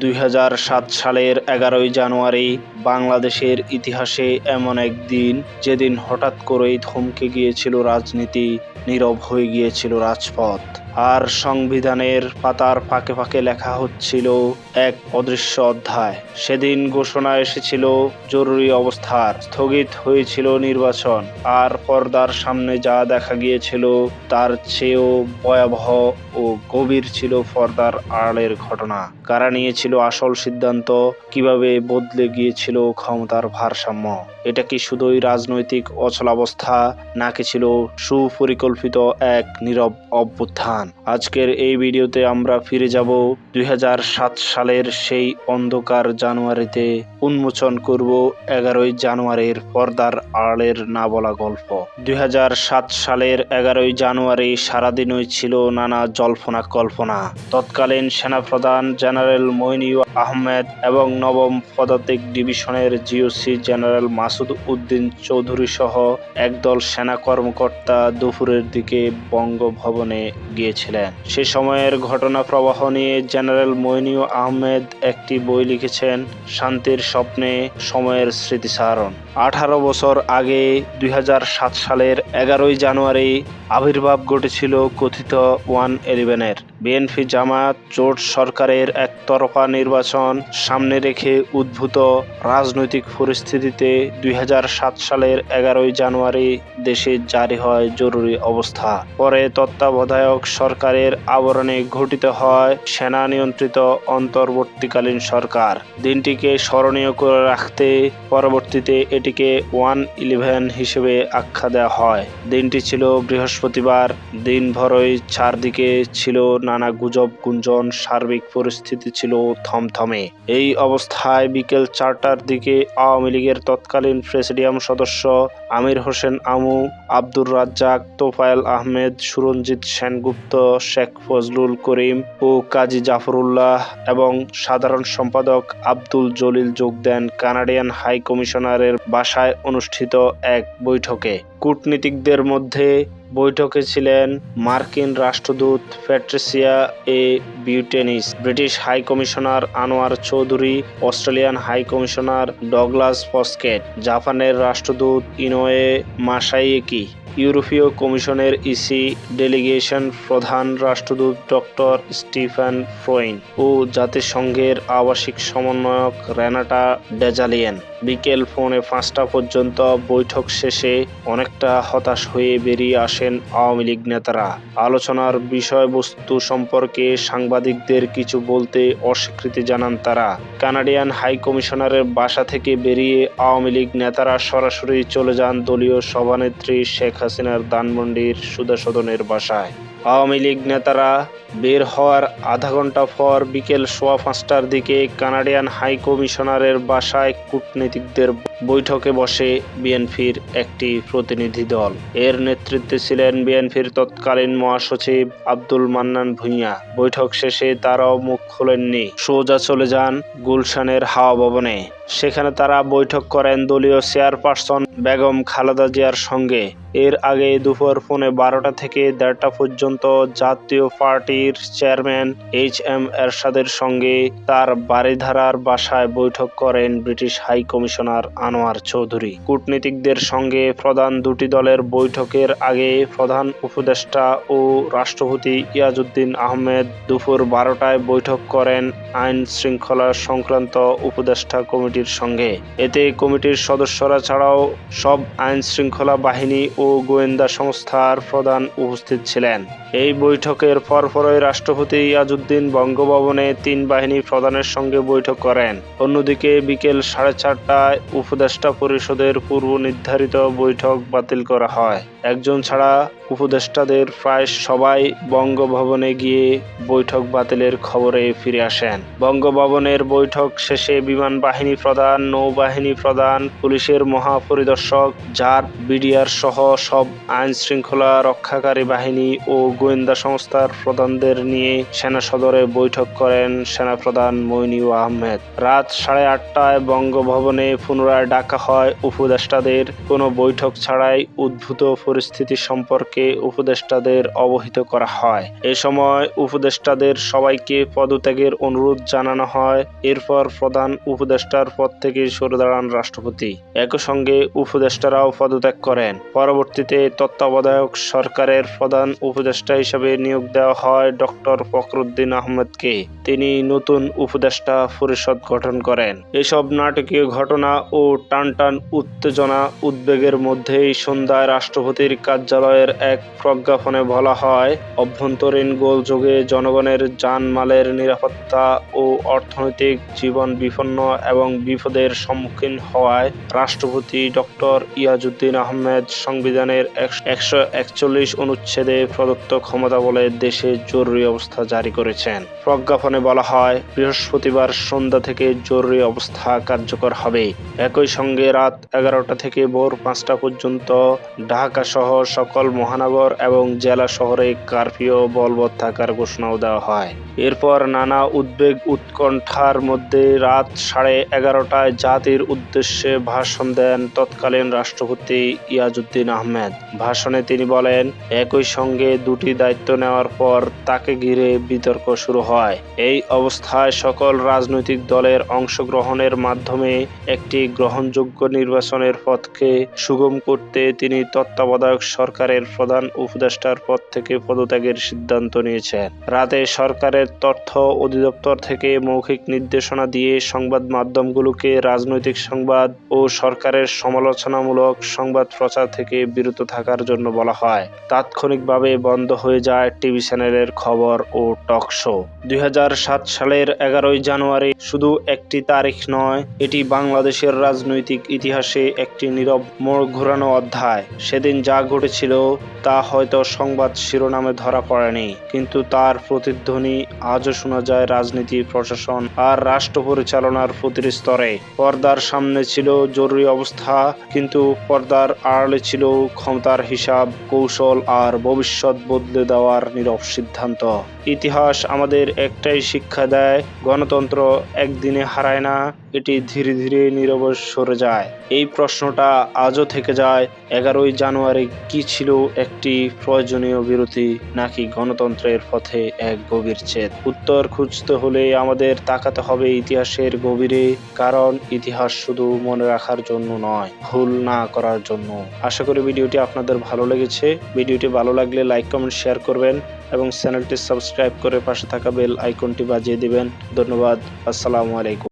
দুই হাজার সাত সালের এগারোই জানুয়ারি বাংলাদেশের ইতিহাসে এমন একদিন যেদিন হঠাৎ করেই থমকে গিয়েছিল রাজনীতি, নীরব হয়ে গিয়েছিল রাজপথ। আর সংবিধানের পাতার ফাঁকে ফাঁকে লেখা হচ্ছিল এক অদৃশ্য অধ্যায়। সেদিন ঘোষণা এসেছিল, জরুরি অবস্থার, স্থগিত হয়েছিল নির্বাচন, আর পর্দার সামনে যা দেখা গিয়েছিল তার চেয়েও ভয়াবহ ও গভীর ছিল পর্দার আড়ালের ঘটনা। কারা নিয়েছিল আসল সিদ্ধান্ত? কীভাবে বদলে গিয়েছিল ক্ষমতার ভারসাম্য? এটা কি শুধুই রাজনৈতিক অচলাবস্থা, নাকি ছিল সুপরিকল্পিত এক নীরব অভ্যুত্থান? আজকের এই ভিডিওতে আমরা ফিরে যাব দুই হাজার সাত সালের সেই অন্ধকার জানুয়ারিতে উন্মোচন করব এগারোই জানুয়ারির পর্দার আড়ালের না বলা গল্প। দুই হাজার সাত সালের এগারোই জানুয়ারি সারাদিনই ছিল নানা জল্পনা কল্পনা। তৎকালীন সেনাপ্রধান জেনারেল মইনিউ আহমেদ এবং নবম পদাতিক ডিভিশনের জিওসি জেনারেল মাসুদ উদ্দিন চৌধুরী সহ একদল সেনা কর্মকর্তা দুপুরের দিকে বঙ্গভবনে গিয়েছিলেন সে সময়ের ঘটনা প্রবাহ নিয়ে জেনারেল মইনিউ আহমেদ একটি বই লিখেছেন, শান্তির স্বপ্নে সময়ের স্মৃতিচারণ আঠারো বছর আগে দুই হাজার সাত সালের এগারোই জানুয়ারি আবির্ভাব ঘটেছিল কথিত ওয়ান ইলেভেনের। বিএনপি জামাত জোট সরকারের একতরফা নির্বাচন সামনে রেখে উদ্ভূত রাজনৈতিক পরিস্থিতিতে দুই হাজার সাত সালের এগারোই জানুয়ারি দেশে জারি হয় জরুরি অবস্থা। পরে তত্ত্বাবধায়ক সরকারের আবরণে ঘটিত হয় সেনা নিয়ন্ত্রিত অন্তর্বর্তীকালীন সরকার। দিনটিকে স্মরণীয় করে রাখতে পরবর্তীতে এটিকে ওয়ান ইলেভেন হিসেবে আখ্যা দেওয়া হয়। দিনটি ছিল বৃহস্পতিবার, দিনভরই চারদিকে ছিল নানা গুজব, গুঞ্জন, সার্বিক পরিস্থিতি ছিল থমথমে। এই অবস্থায় বিকেল চারটার দিকে আওয়ামী লীগের তৎকালীন প্রেসিডিয়াম সদস্য আমির হোসেন আমু, আব্দুর রাজ্জাক, তোফায়েল আহমেদ, সুরঞ্জিত সেনগুপ্ত, শেখ ফজলুল করিম ও কাজী জাফরুল্লাহ এবং সাধারণ সম্পাদক আব্দুল জলিল যোগ দেন কানাডিয়ান হাই কমিশনারের বাসায় অনুষ্ঠিত এক বৈঠকে। কূটনীতিকদের মধ্যে বৈঠকে ছিলেন মার্কিন রাষ্ট্রদূত Patricia A. Butenis, British high commissioner Anwar Chowdhury, Australian high commissioner Douglas Foskett, জাপানের রাষ্ট্রদূত ইনোয়ে মাসাইয়েকি ইউরোপীয় কমিশনের ইসি ডেলিগেশন প্রধান রাষ্ট্রদূত ডক্টর স্টিফেন ফ্রোইন ও জাতিসংঘের আবাসিক সমন্বয়ক রেনাটা ডেজালিয়েন। বিকেল পৌনে পাঁচটা পর্যন্ত বৈঠক শেষে অনেকটা হতাশ হয়ে বেরিয়ে আসেন আওয়ামী লীগ নেতারা। আলোচনার বিষয়বস্তু সম্পর্কে সাংবাদিকদের কিছু বলতে অস্বীকৃতি জানান তারা। কানাডিয়ান হাই কমিশনারের বাসা থেকে বেরিয়ে আওয়ামী লীগ নেতারা সরাসরি চলে যান দলীয় সভানেত্রী শেখ হাসিনার ধানমন্ডির সুদা সদনের বাসায়। আওয়ামী লীগ নেতারা বের হওয়ার আধা ঘণ্টা পর বিকেল সোয়া পাঁচটার দিকে কানাডিয়ান হাই কমিশনারের বাসায় কূটনীতিকদের বৈঠকে বসে বিএনপির একটি প্রতিনিধি দল। এর নেতৃত্বে ছিলেন বিএনপির তৎকালীন মহাসচিব আব্দুল মান্নান ভূঁইয়া। বৈঠক শেষে তারাও মুখ খোলেননি। সোজা চলে যান গুলশানের হাওয়া ভবনে। সেখানে তারা বৈঠক করেন দলীয় চেয়ারপারসন বেগম খালেদা জিয়ার সঙ্গে। এর আগে দুপুর পৌনে বারোটা থেকে দেড়টা পর্যন্ত জাতীয় পার্টির চেয়ারম্যান এইচ এম এরশাদের সঙ্গে তার বাড়িধারার বাসায় বৈঠক করেন British high commissioner Anwar Chowdhury. কূটনীতিকদের সঙ্গে প্রধান দুটি দলের বৈঠকের আগে প্রধান উপদেষ্টা ও রাষ্ট্রপতি ইয়াজউদ্দিন আহমেদ দুপুর বারোটায় বৈঠক করেন আইন শৃঙ্খলা সংক্রান্ত উপদেষ্টা কমিটির সঙ্গে। এতে কমিটির সদস্যরা ছাড়াও সব আইন শৃঙ্খলা বাহিনী ও গোয়েন্দা সংস্থার প্রধান উপস্থিত ছিলেন। এই বৈঠকের পরপরই রাষ্ট্রপতি ইয়াজউদ্দিন বঙ্গভবনে তিন বাহিনী প্রধানের সঙ্গে বৈঠক করেন। অন্যদিকে বিকেল সাড়ে চারটায় উপদেষ্টা পরিষদের পূর্ব নির্ধারিত বৈঠক বাতিল করা হয়। একজন ছাড়া উপদেষ্টাদের প্রায় সবাই বঙ্গভবনে গিয়ে বৈঠক বাতিলের খবরে ফিরে আসেন। বঙ্গভবনের বৈঠক শেষে বিমান বাহিনী প্রধান, নৌবাহিনী প্রধান, পুলিশের মহাপরিদর্শক জার বিডিআর সহ সব আইন শৃঙ্খলা রক্ষাকারী বাহিনী ও গোয়েন্দা সংস্থার প্রধানদের নিয়ে সেনা সদরে বৈঠক করেন সেনাপ্রধান মইনিউ আহমেদ। রাত সাড়ে আটটায় বঙ্গভবনে পুনরায় ডাকা হয় উপদেষ্টাদের। কোনো বৈঠক ছাড়াই উদ্ভূত পরিস্থিতি সম্পর্কে উপদেষ্টাদের অবহিত করা হয়। এ সময় উপদেষ্টাদের সবাইকে পদত্যাগের অনুরোধ জানানো হয়। এরপর প্রধান উপদেষ্টার পদ থেকে সরে দাঁড়ান রাষ্ট্রপতি। একই সঙ্গে উপদেষ্টারাও পদত্যাগ করেন। পরবর্তীতে তত্ত্বাবধায়ক সরকারের প্রধান উপদেষ্টা হিসেবে নিয়োগ দেওয়া হয় ডক্টর ফখরুদ্দিন আহমেদকে। তিনি নতুন উপদেষ্টা পরিষদ গঠন করেন। এসব নাটকীয় ঘটনা ও টানটান উত্তেজনা উদ্বেগের মধ্যেই সন্ধ্যায় রাষ্ট্রপতির কার্যালয়ের এক প্রজ্ঞাপনে বলা হয়, অভ্যন্তরীণ গোলযোগে জনগণের জানমালের নিরাপত্তা ও অর্থনৈতিক জীবন বিপন্ন এবং বিপদের সম্মুখীন হওয়ায় রাষ্ট্রপতি ডক্টর ইয়াজউদ্দিন আহমেদ সংবিধানের একশো একচল্লিশ অনুচ্ছেদে প্রদত্ত ক্ষমতা বলে দেশে জরুরি অবস্থা জারি করেছেন। প্রজ্ঞাপনে বলা হয়, বৃহস্পতিবার সন্ধ্যা থেকে জরুরি অবস্থা কার্যকর হবে। একই সঙ্গে রাত এগারোটা থেকে ভোর পাঁচটা পর্যন্ত ঢাকা সহ সকল মহানগর এবং জেলা শহরে কারফিউ, বলবৎ থাকার ঘোষণাও দেওয়া হয়। এরপর নানা উদ্বেগ উৎকণ্ঠার মধ্যে রাত সাড়ে এগারোটায় জাতির উদ্দেশ্যে ভাষণ দেন তৎকালীন রাষ্ট্রপতি ইয়াজউদ্দিন আহমেদ। ভাষণে তিনি বলেন, একই সঙ্গে দুটি দায়িত্ব নেওয়ার পর তাকে ঘিরে বিতর্ক শুরু হয়। এই অবস্থায় সকল রাজনৈতিক দলের অংশগ্রহণের মাধ্যমে একটি গ্রহণযোগ্য নির্বাচনের পথকে সুগম করতে তিনি তত্ত্বাবধায়ক সরকারের প্রধান উপদেষ্টার পদ থেকে পদত্যাগের সিদ্ধান্ত নিয়েছেন। রাতে সরকারের তথ্য অধিদপ্তর থেকে মৌখিক নির্দেশনা দিয়ে সংবাদ মাধ্যমগুলোকে রাজনৈতিক সংবাদ ও সরকারের সমালোচনামূলক সংবাদ প্রচার থেকে বিরত থাকার জন্য বলা হয়। তাৎক্ষণিকভাবে বন্ধ হয়ে যায় টিভি চ্যানেলের খবর ও টক শো। দুই সালের এগারোই জানুয়ারি শুধু একটি তারিখ নয়, এটি বাংলাদেশের রাজনৈতিক ইতিহাসে একটি নীরব মোড় ঘোরানো অধ্যায়। সেদিন যা ঘটেছিল তা হয়তো সংবাদ শিরোনামে ধরা পড়েনি, কিন্তু তার প্রতিধ্বনি আজও শোনা যায় রাজনীতি, প্রশাসন আর রাষ্ট্র পরিচালনার প্রতিটি স্তরে। পর্দার সামনে ছিল জরুরি অবস্থা, কিন্তু পর্দার আড়ালে ছিল ক্ষমতার হিসাব, কৌশল আর ভবিষ্যৎ বদলে দেওয়ার নীরব সিদ্ধান্ত। ইতিহাস আমাদের একটাই শিক্ষা দেয়, গণতন্ত্র একদিনে হারায় না। এটি ধীরে ধীরে নিরবস সরে যায়। এই প্রশ্নটা আজও থেকে যায়, এগারোই জানুয়ারি কি ছিল একটি প্রয়োজনীয় বিরতি নাকি গণতন্ত্রের পথে এক গভীর ছেদ? উত্তর খুঁজতে হলে আমাদের তাকাতে হবে ইতিহাসের গভীরে, কারণ ইতিহাস শুধু মনে রাখার জন্য নয়, ভুল না করার জন্য। আশা করি ভিডিওটি আপনাদের ভালো লেগেছে। ভিডিওটি ভালো লাগলে লাইক, কমেন্ট, শেয়ার করবেন এবং চ্যানেলটি সাবস্ক্রাইব করে পাশে থাকা বেল আইকনটি বাজিয়ে দিবেন। ধন্যবাদ। আসসালামু আলাইকুম।